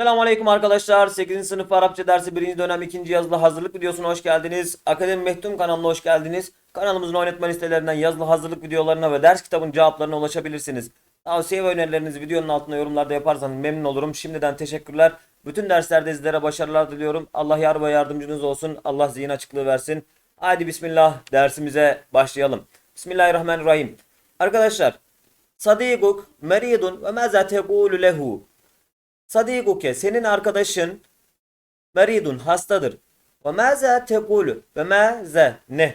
Selamünaleyküm arkadaşlar. 8. sınıf Arapça dersi 1. dönem 2. yazılı hazırlık videosuna hoş geldiniz. Akademi Mehtum kanalına hoş geldiniz. Kanalımızın oynatma listelerinden yazılı hazırlık videolarına ve ders kitabın cevaplarına ulaşabilirsiniz. Tavsiye ve önerilerinizi videonun altında yorumlarda yaparsanız memnun olurum. Şimdiden teşekkürler. Bütün derslerde sizlere başarılar diliyorum. Allah yar ve yardımcınız olsun. Allah zihin açıklığı versin. Haydi bismillah dersimize başlayalım. Bismillahirrahmanirrahim. Arkadaşlar Sadikuk meridun ve maza tegulu lehu. Sadikuke senin arkadaşın meridun hastadır. Ve maza tegulu ve maza ne?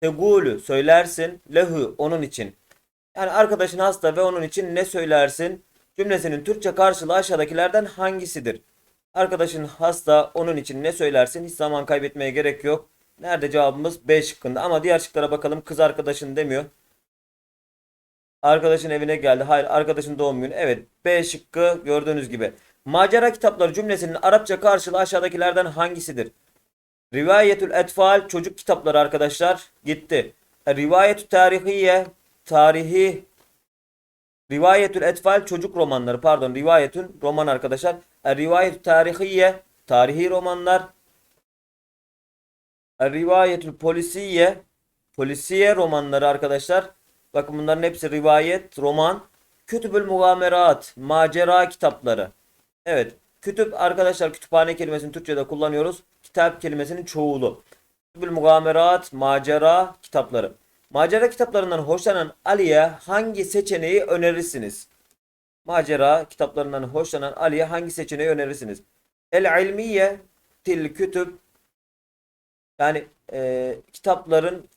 Tegulu söylersin lehu onun için. Yani arkadaşın hasta ve onun için ne söylersin? Cümlesinin Türkçe karşılığı aşağıdakilerden hangisidir? Arkadaşın hasta onun için ne söylersin? Hiç zaman kaybetmeye gerek yok. Nerede cevabımız? B şıkkında ama diğer şıklara bakalım. Kız arkadaşın demiyor. Arkadaşın evine geldi. Hayır arkadaşın doğum günü. Evet B şıkkı gördüğünüz gibi. Macera kitapları cümlesinin Arapça karşılığı aşağıdakilerden hangisidir? Rivayetül Etfal çocuk kitapları arkadaşlar gitti. Rivayetü Tarihiye tarihi Rivayetül Etfal çocuk romanları pardon rivayetün roman arkadaşlar. Rivayetü Tarihiye tarihi romanlar. Rivayetül Polisiye polisiye romanları arkadaşlar. Bakın bunların hepsi rivayet, roman. Kütübül Mugamerat, macera kitapları. Evet, kütüp arkadaşlar kütüphane kelimesini Türkçe'de kullanıyoruz. Kitap kelimesinin çoğulu. Kütübül Mugamerat, macera kitapları. Macera kitaplarından hoşlanan Ali'ye hangi seçeneği önerirsiniz? Macera kitaplarından hoşlanan Ali'ye hangi seçeneği önerirsiniz? El ilmiye til kütüb yani e, kitapların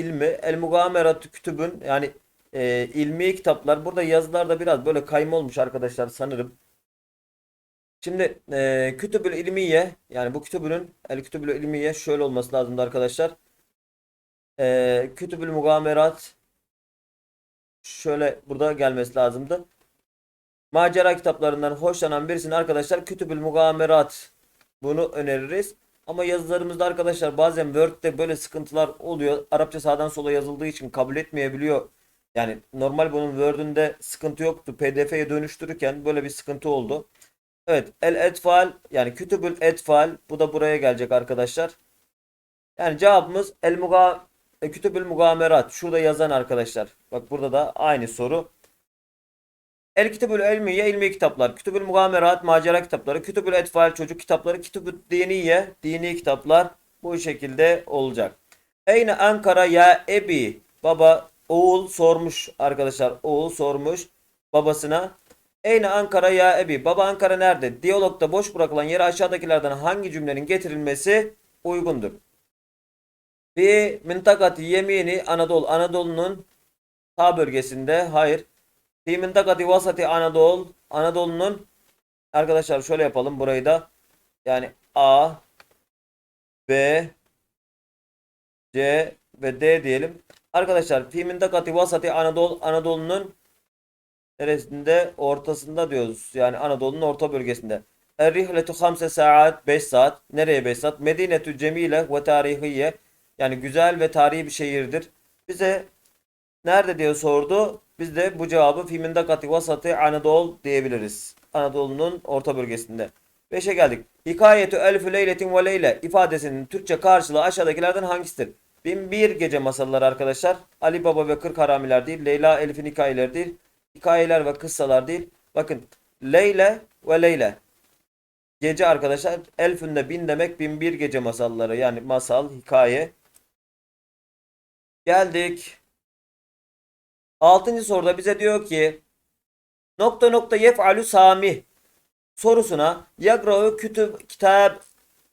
ilmi El Mugamerat kütübün yani e, ilmi kitaplar burada yazılarda biraz böyle kayma olmuş arkadaşlar sanırım. Şimdi e, Kütübül İlmiye yani bu kütübünün El Kütübül İlmiye şöyle olması lazımdı arkadaşlar. E, Kütübül Mugamerat şöyle burada gelmesi lazımdı. Macera kitaplarından hoşlanan birisini arkadaşlar Kütübül Mugamerat bunu öneririz. Ama yazılarımızda arkadaşlar bazen Word'de böyle sıkıntılar oluyor. Arapça sağdan sola yazıldığı için kabul etmeyebiliyor. Yani normal bunun Word'ünde sıkıntı yoktu. PDF'ye dönüştürürken böyle bir sıkıntı oldu. Evet, el etfal yani kütübül etfal bu da buraya gelecek arkadaşlar. Yani cevabımız el muga e, kütübül mugamerat. Şurada yazan arkadaşlar. Bak burada da aynı soru. El Kitübül Elmiye ilmi kitaplar. Kütübül Mugamerat macera kitapları. Kütübül Etfal çocuk kitapları. Kütübül Diniye dini kitaplar. Bu şekilde olacak. Eyne Ankara ya Ebi. Baba oğul sormuş arkadaşlar. Oğul sormuş babasına. Eyne Ankara ya Ebi. Baba Ankara nerede? Diyalogda boş bırakılan yere aşağıdakilerden hangi cümlenin getirilmesi uygundur? Bir mintakati yemini Anadolu. Anadolu'nun sağ bölgesinde. Hayır. Fi mintakati vasati Anadolu. Anadolu'nun arkadaşlar şöyle yapalım burayı da. Yani A B C ve D diyelim. Arkadaşlar fi mintakati vasati Anadolu Anadolu'nun neresinde? Ortasında diyoruz. Yani Anadolu'nun orta bölgesinde. Er-rihletu 5 saat 5 saat. Nereye 5 saat? Medinetü cemile ve tarihiye. Yani güzel ve tarihi bir şehirdir. Bize nerede diye sordu. Biz de bu cevabı filminde kati vasatı Anadolu diyebiliriz. Anadolu'nun orta bölgesinde. 5'e geldik. Hikayetü elfü leyletin ve leyle ifadesinin Türkçe karşılığı aşağıdakilerden hangisidir? Bin bir gece masalları arkadaşlar. Ali Baba ve Kırk Haramiler değil. Leyla Elif'in hikayeleri değil. Hikayeler ve kıssalar değil. Bakın Leyle ve Leyle. Gece arkadaşlar. Elfünde bin demek bin bir gece masalları. Yani masal, hikaye. Geldik. Altıncı soruda bize diyor ki nokta nokta yef'alü sami sorusuna yagra'u kütüb kitap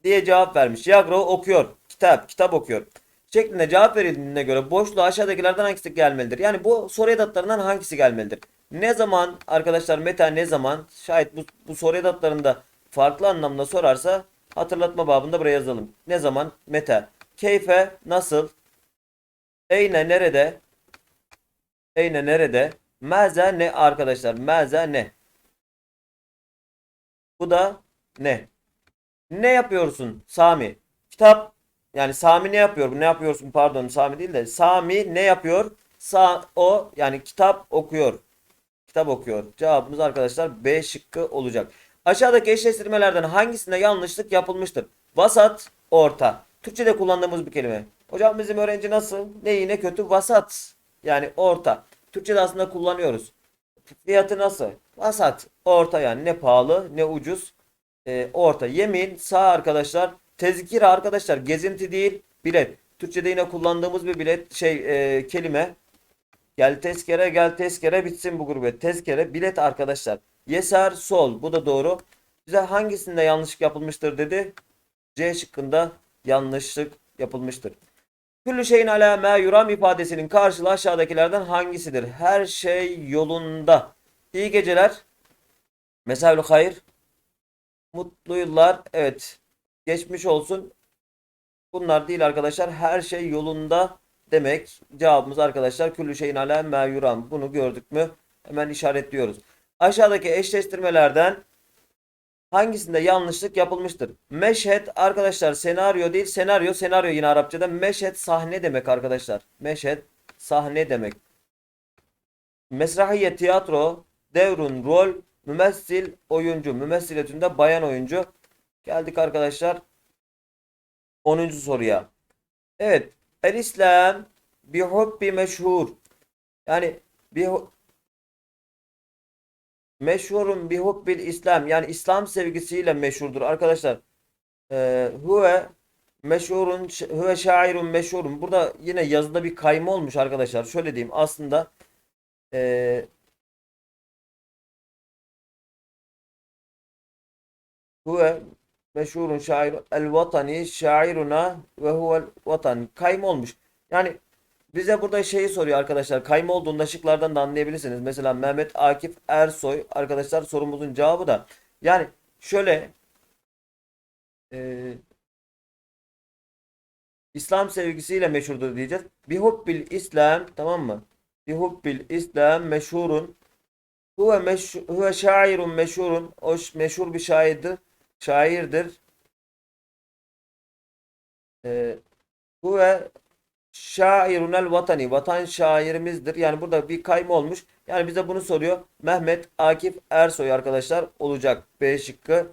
diye cevap vermiş. Yagra'u okuyor. Kitap, kitap okuyor. Şeklinde cevap verildiğine göre boşluğa aşağıdakilerden hangisi gelmelidir? Yani bu soru edatlarından hangisi gelmelidir? Ne zaman arkadaşlar meta ne zaman? Şayet bu, bu soru edatlarında farklı anlamda sorarsa hatırlatma babında buraya yazalım. Ne zaman? Meta. Keyfe nasıl? Eyne nerede? Eyne nerede? Maza ne arkadaşlar? Maza ne? Bu da ne? Ne yapıyorsun Sami? Kitap yani Sami ne yapıyor? Ne yapıyorsun? Pardon Sami değil de Sami ne yapıyor? Sa o yani kitap okuyor. Kitap okuyor. Cevabımız arkadaşlar B şıkkı olacak. Aşağıdaki eşleştirmelerden hangisinde yanlışlık yapılmıştır? Vasat, orta. Türkçe'de kullandığımız bir kelime. Hocam bizim öğrenci nasıl? Ne iyi ne kötü? Vasat. Yani orta. Türkçe'de aslında kullanıyoruz. Fiyatı nasıl? Vasat. Orta yani ne pahalı ne ucuz. Ee, orta. Yemin sağ arkadaşlar. Tezkire arkadaşlar. Gezinti değil bilet. Türkçe'de yine kullandığımız bir bilet şey e, kelime. Gel tezkere gel tezkere bitsin bu gurbet. Tezkere bilet arkadaşlar. Yeser sol. Bu da doğru. Bize hangisinde yanlışlık yapılmıştır dedi. C şıkkında yanlışlık yapılmıştır. Küllü şeyin ala ma yuram ifadesinin karşılığı aşağıdakilerden hangisidir? Her şey yolunda. İyi geceler. Mesavül hayır. Mutlu yıllar. Evet. Geçmiş olsun. Bunlar değil arkadaşlar. Her şey yolunda demek. Cevabımız arkadaşlar küllü şeyin ala ma yuram. Bunu gördük mü? Hemen işaretliyoruz. Aşağıdaki eşleştirmelerden hangisinde yanlışlık yapılmıştır? Meşhed arkadaşlar senaryo değil senaryo senaryo yine Arapçada meşhed sahne demek arkadaşlar. Meşhed sahne demek. Mesrahiye tiyatro, devrun rol, mümessil oyuncu. Mümessiletünde bayan oyuncu. Geldik arkadaşlar 10. soruya. Evet. El İslam bi hubbi meşhur. Yani bir meşhurun bi hubbil İslam. Yani İslam sevgisiyle meşhurdur arkadaşlar. Ee, huve meşhurun huve şairun meşhurun. Burada yine yazıda bir kayma olmuş arkadaşlar. Şöyle diyeyim. Aslında ee, huve meşhurun şair el vatani şairuna ve huvel vatan kayma olmuş. Yani bize burada şeyi soruyor arkadaşlar. Kayma olduğunda şıklardan da anlayabilirsiniz. Mesela Mehmet Akif Ersoy arkadaşlar sorumuzun cevabı da. Yani şöyle e, İslam sevgisiyle meşhurdur diyeceğiz. Bihubbil İslam tamam mı? Bihubbil İslam meşhurun Huve, meşhur, huve şairun meşhurun. O meşhur bir şairdir. Şairdir. Ee, huve şairunel vatani. Vatan şairimizdir. Yani burada bir kayma olmuş. Yani bize bunu soruyor. Mehmet Akif Ersoy arkadaşlar olacak. B şıkkı.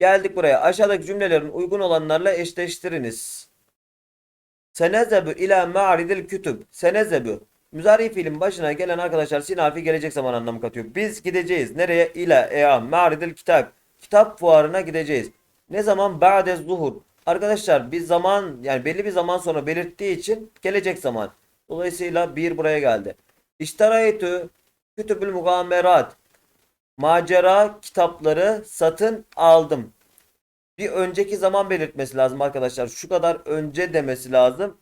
Geldik buraya. Aşağıdaki cümlelerin uygun olanlarla eşleştiriniz. Senezebü ila ma'ridil kütüb. Senezebü. Müzari fiilin başına gelen arkadaşlar sin harfi gelecek zaman anlamı katıyor. Biz gideceğiz. Nereye? İla ea ma'ridil kitap. Kitap fuarına gideceğiz. Ne zaman? Ba'de zuhur. Arkadaşlar bir zaman yani belli bir zaman sonra belirttiği için gelecek zaman. Dolayısıyla bir buraya geldi. İştaraytü kütübül mugamerat. Macera kitapları satın aldım. Bir önceki zaman belirtmesi lazım arkadaşlar. Şu kadar önce demesi lazım.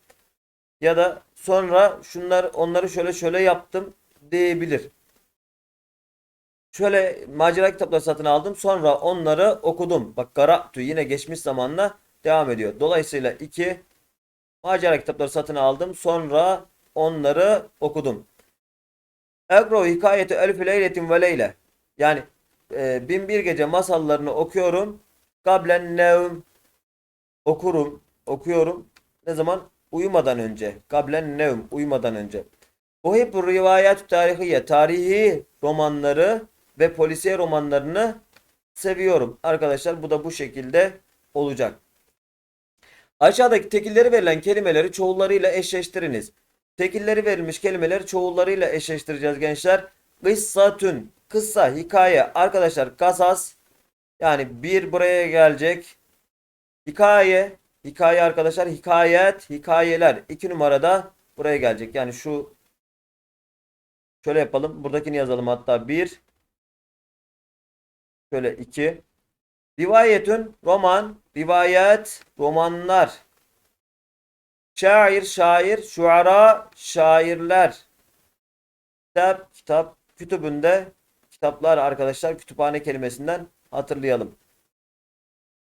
Ya da sonra şunlar onları şöyle şöyle yaptım diyebilir. Şöyle macera kitapları satın aldım. Sonra onları okudum. Bak gara'tu yine geçmiş zamanla devam ediyor. Dolayısıyla 2 macera kitapları satın aldım. Sonra onları okudum. Egro hikayeti elfü leyletin ve leyle. Yani e, bin bir gece masallarını okuyorum. Kablen nevm okurum, okuyorum. Ne zaman? Uyumadan önce. Kablen nevm uyumadan önce. Bu hep rivayet tarihiye, tarihi romanları ve polisiye romanlarını seviyorum. Arkadaşlar bu da bu şekilde olacak. Aşağıdaki tekilleri verilen kelimeleri çoğullarıyla eşleştiriniz. Tekilleri verilmiş kelimeleri çoğullarıyla eşleştireceğiz gençler. Kıssatün, kıssa, hikaye. Arkadaşlar kasas yani bir buraya gelecek. Hikaye, hikaye arkadaşlar hikayet, hikayeler. iki numarada buraya gelecek. Yani şu şöyle yapalım. Buradakini yazalım hatta bir. Şöyle iki. Rivayetün roman, rivayet, romanlar. Şair, şair, şuara, şairler. Kitap, kitap, kütübünde kitaplar arkadaşlar kütüphane kelimesinden hatırlayalım.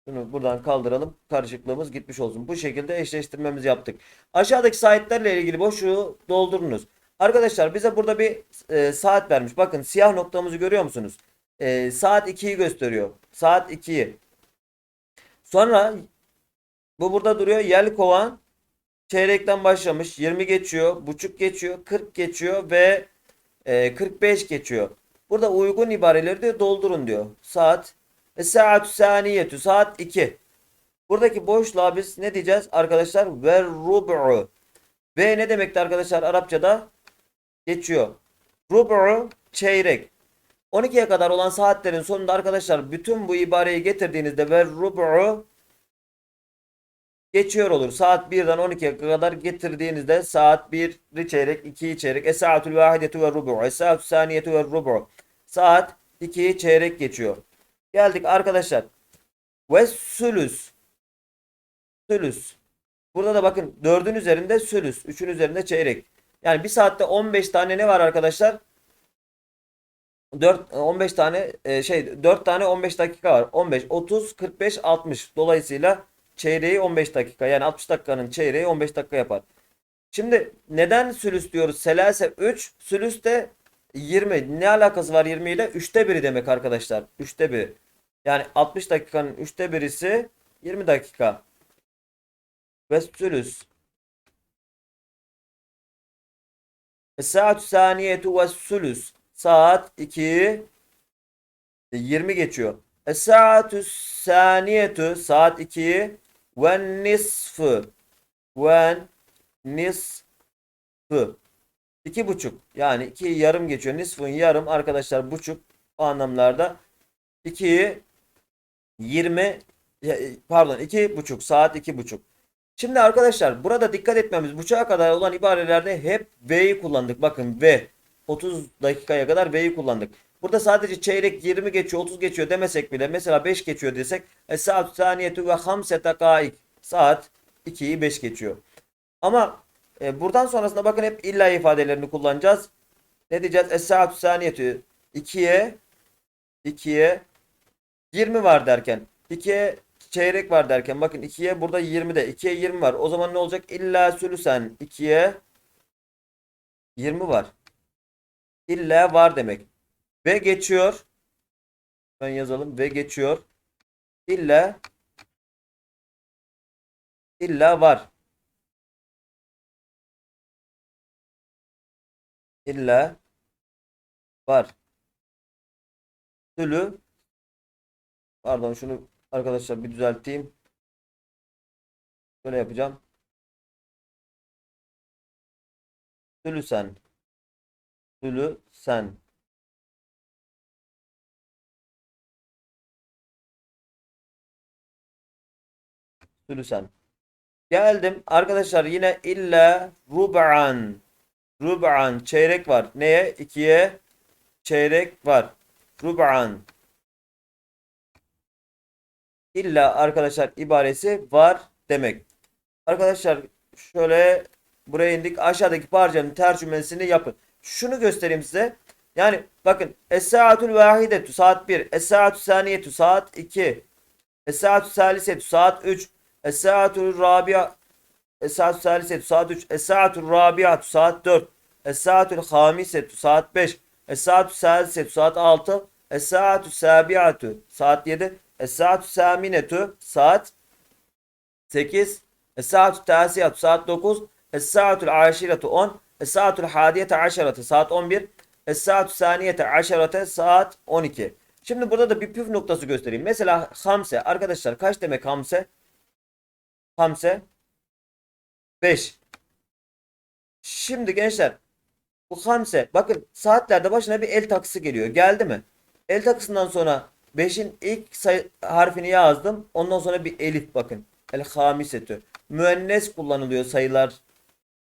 Bunu buradan kaldıralım. Karışıklığımız gitmiş olsun. Bu şekilde eşleştirmemizi yaptık. Aşağıdaki saatlerle ilgili boşluğu doldurunuz. Arkadaşlar bize burada bir e, saat vermiş. Bakın siyah noktamızı görüyor musunuz? E, saat 2'yi gösteriyor. Saat 2'yi. Sonra bu burada duruyor. Yelkovan çeyrekten başlamış. 20 geçiyor. Buçuk geçiyor. 40 geçiyor ve e, 45 geçiyor. Burada uygun ibareleri de doldurun diyor. Saat. Es-saatü saniyetü. Saat 2. Buradaki boşluğa biz ne diyeceğiz arkadaşlar? Ve rub'u. Ve ne demekti arkadaşlar Arapçada? Geçiyor. Rub'u çeyrek. 12'ye kadar olan saatlerin sonunda arkadaşlar bütün bu ibareyi getirdiğinizde ve rub'u geçiyor olur. Saat 1'den 12'ye kadar getirdiğinizde saat 1'i çeyrek, 2'yi çeyrek. Es-saatül vahidetu ve rub'u. Es-saatü saniyetu ve rub'u. Saat 2'yi çeyrek geçiyor. Geldik arkadaşlar. Ve sülüs. Sülüs. Burada da bakın 4'ün üzerinde sülüs. 3'ün üzerinde çeyrek. Yani bir saatte 15 tane ne var arkadaşlar? 4 15 tane e, şey 4 tane 15 dakika var. 15 30 45 60. Dolayısıyla çeyreği 15 dakika. Yani 60 dakikanın çeyreği 15 dakika yapar. Şimdi neden sülüs diyoruz? Selase 3, sülüs de 20. Ne alakası var 20 ile? 3'te 1'i demek arkadaşlar. 3'te 1. Yani 60 dakikanın 3'te birisi 20 dakika. Ve sülüs. Es-saatü saniyetu ve sülüs. Saat 2'yi 20 geçiyor. Es-saatü saniyetu saat 2'yi ve nisfı ve nisfı iki buçuk yani iki yarım geçiyor. Nisfın yarım arkadaşlar buçuk o anlamlarda 2'yi 20 pardon iki buçuk saat iki buçuk. Şimdi arkadaşlar burada dikkat etmemiz buçuğa kadar olan ibarelerde hep V'yi kullandık. Bakın V 30 dakikaya kadar V'yi kullandık. Burada sadece çeyrek 20 geçiyor 30 geçiyor demesek bile mesela 5 geçiyor desek es saat saniyetü ve hamse dakaik saat 2'yi 5 geçiyor. Ama e, buradan sonrasında bakın hep illa ifadelerini kullanacağız. Ne diyeceğiz? Es saat saniyetü 2'ye 2'ye 20 var derken 2'ye çeyrek var derken bakın 2'ye burada 20'de 2'ye 20 var. O zaman ne olacak? İlla sülüsen 2'ye 20 var. İlla var demek. Ve geçiyor. Ben yazalım. Ve geçiyor. İlla illa var. İlla var. Sülü pardon şunu arkadaşlar bir düzelteyim. Böyle yapacağım. Sülüsen. Sülüsen. Sülüsen. Geldim arkadaşlar yine illa rub'an. Rub'an çeyrek var. Neye? 2'ye çeyrek var. Rub'an. İlla arkadaşlar ibaresi var demek. Arkadaşlar şöyle buraya indik. Aşağıdaki parçanın tercümesini yapın. Şunu göstereyim size. Yani bakın Es-saatül vahidetu saat 1. Es-saatü saniyetu saat 2. Es-saatü salisetu saat 3. Es-saatü rabia Es-saatü salisetu saat 3. Es-saatü rabiatu saat 4. Es-saatü hamisetu saat 5. Es-saatü salisetu saat 6. Es-saatü sabiatu saat 7. Es-saatü saminetu saat 8. Es-saatü tasiyatu saat 9. Es-saatü aşiretu 10. Es-saatü hadiyete aşarete saat 11. Es-saatü saniyete aşarete saat 12. Şimdi burada da bir püf noktası göstereyim. Mesela hamse arkadaşlar kaç demek hamse? Hamse 5. Şimdi gençler bu hamse bakın saatlerde başına bir el takısı geliyor. Geldi mi? El takısından sonra 5'in ilk harfini yazdım. Ondan sonra bir elif bakın. El hamisetü. Müennes kullanılıyor sayılar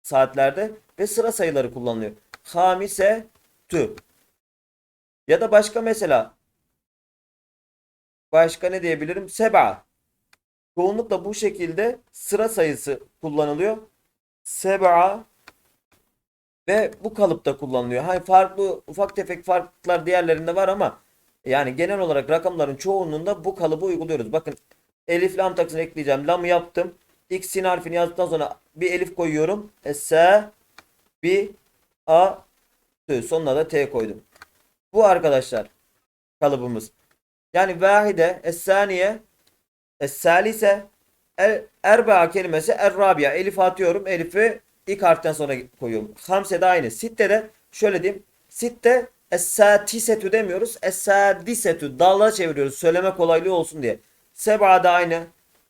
saatlerde ve sıra sayıları kullanılıyor. Hamise tü. Ya da başka mesela başka ne diyebilirim? Seba. Çoğunlukla bu şekilde sıra sayısı kullanılıyor. Seba ve bu kalıpta kullanılıyor. Hani farklı ufak tefek farklılıklar diğerlerinde var ama yani genel olarak rakamların çoğunluğunda bu kalıbı uyguluyoruz. Bakın elif lam takısını ekleyeceğim. Lam yaptım. X sin harfini yazdıktan sonra bir elif koyuyorum. E, S bir A T. Sonuna da T koydum. Bu arkadaşlar kalıbımız. Yani vahide, es-saniye, es-salise, er, erbaa kelimesi er-rabia. Elif atıyorum. Elifi ilk harften sonra koyuyorum. Hamse de aynı. Sitte de şöyle diyeyim. Sitte Es-satisetu demiyoruz. Es-sadisetu. Dalla çeviriyoruz. Söyleme kolaylığı olsun diye. Seb'a da aynı.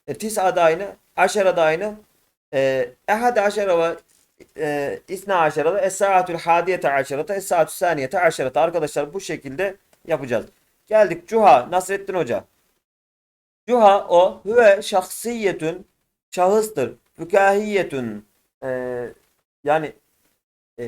E, tis'a da aynı. Aşara da aynı. E, ehade aşara ve e, isna aşara da es-sa'atul hadiyete aşarata es-sa'atul saniyete aşarata. Arkadaşlar bu şekilde yapacağız. Geldik Cuha Nasrettin Hoca. Cuha o hüve şahsiyetün şahıstır. Fükahiyetün e, yani e,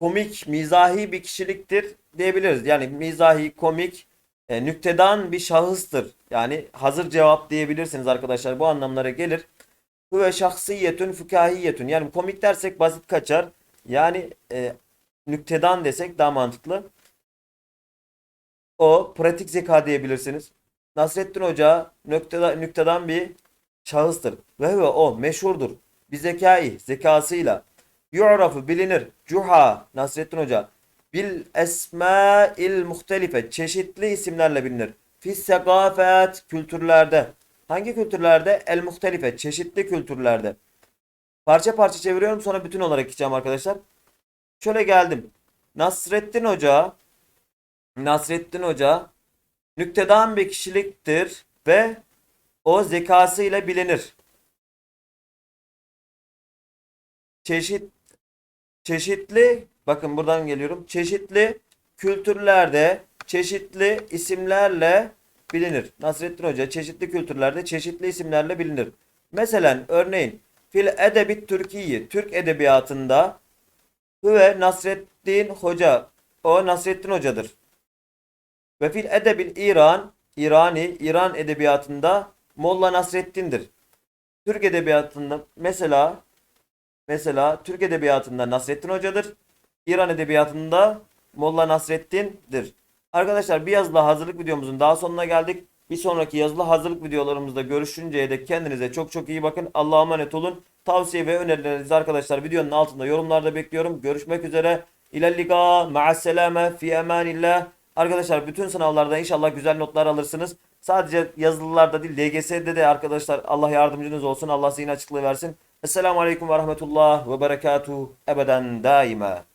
komik, mizahi bir kişiliktir diyebiliriz. Yani mizahi, komik, e, nüktedan bir şahıstır. Yani hazır cevap diyebilirsiniz arkadaşlar. Bu anlamlara gelir. Hüve şahsiyetün fükahiyetün. Yani komik dersek basit kaçar. Yani e, nüktedan desek daha mantıklı. O pratik zeka diyebilirsiniz. Nasrettin Hoca nükteda, nüktedan bir şahıstır. Ve huve o meşhurdur. Bir zekai, zekasıyla. Yu'rafu bilinir. Cuha Nasrettin Hoca. Bil esma'il muhtelife. Çeşitli isimlerle bilinir. Fis segafet kültürlerde. Hangi kültürlerde? El muhtelife. Çeşitli kültürlerde. Parça parça çeviriyorum sonra bütün olarak gideceğim arkadaşlar. Şöyle geldim. Nasrettin Hoca Nasrettin Hoca nüktedan bir kişiliktir ve o zekasıyla bilinir. Çeşit çeşitli bakın buradan geliyorum. Çeşitli kültürlerde çeşitli isimlerle bilinir. Nasrettin Hoca çeşitli kültürlerde çeşitli isimlerle bilinir. Mesela örneğin fil edebit Türkiye Türk edebiyatında Hüve Nasrettin Hoca o Nasrettin Hoca'dır. Ve fil edebil İran İrani İran edebiyatında Molla Nasreddin'dir. Türk edebiyatında mesela mesela Türk edebiyatında Nasrettin Hoca'dır. İran edebiyatında Molla Nasreddin'dir. Arkadaşlar bir yazılı hazırlık videomuzun daha sonuna geldik. Bir sonraki yazılı hazırlık videolarımızda görüşünceye dek kendinize çok çok iyi bakın. Allah'a emanet olun. Tavsiye ve önerilerinizi arkadaşlar videonun altında yorumlarda bekliyorum. Görüşmek üzere. İlellika ma'asselame fi emanillah. Arkadaşlar bütün sınavlarda inşallah güzel notlar alırsınız. Sadece yazılılarda değil LGS'de de arkadaşlar Allah yardımcınız olsun. Allah zihin açıklığı versin. Esselamu Aleyküm ve Rahmetullah ve Berekatuhu ebeden daima.